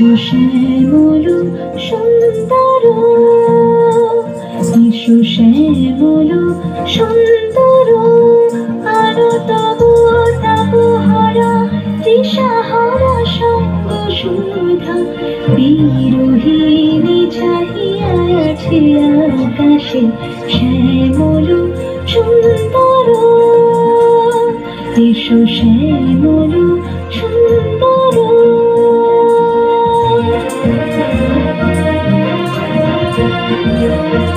শ্যামল সুন্দর। এসো শ্যামল সুন্দর। আরও তব তব হারা, দিশাহারা সঙ্গ সুধা। বিরোহিণী চাহিয়া আছে আকাশে শ্যামল সুন্দর। এসো শ্যামল সুন্দর।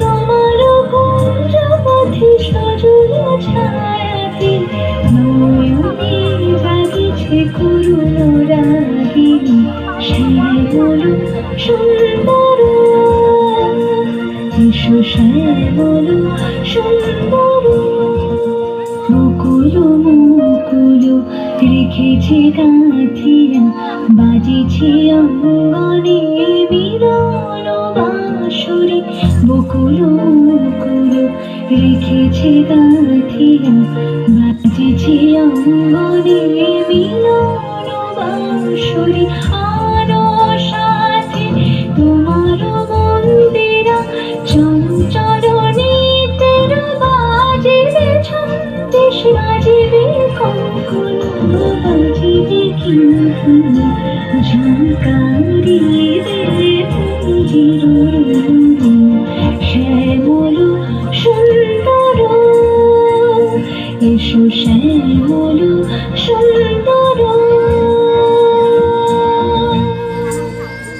তোমার কুঞ্জ পথে সজল ছায়াতে নয়নে জাগিছে করুণ রাগিনী শ্যামল সুন্দর এসো শ্যামল সুন্দর মুকুল রেখেছে গাঁথিয়া বাজেছে অঙ্গনে। বকুল মুকুল রেখেছে গাঁথিয়া, বাজেছে অঙ্গনে মিলন বাঁশরি। আনো সাথে তোমার মন্দিরা চঞ্চরণে তের বাজিবে ছন্দেশ বাজিবে কঙ্কুল বাজিবে কিঙ্কুল ঝঙ্কারিবে জিরুর সুন্দর এসো শ্যামল সুন্দর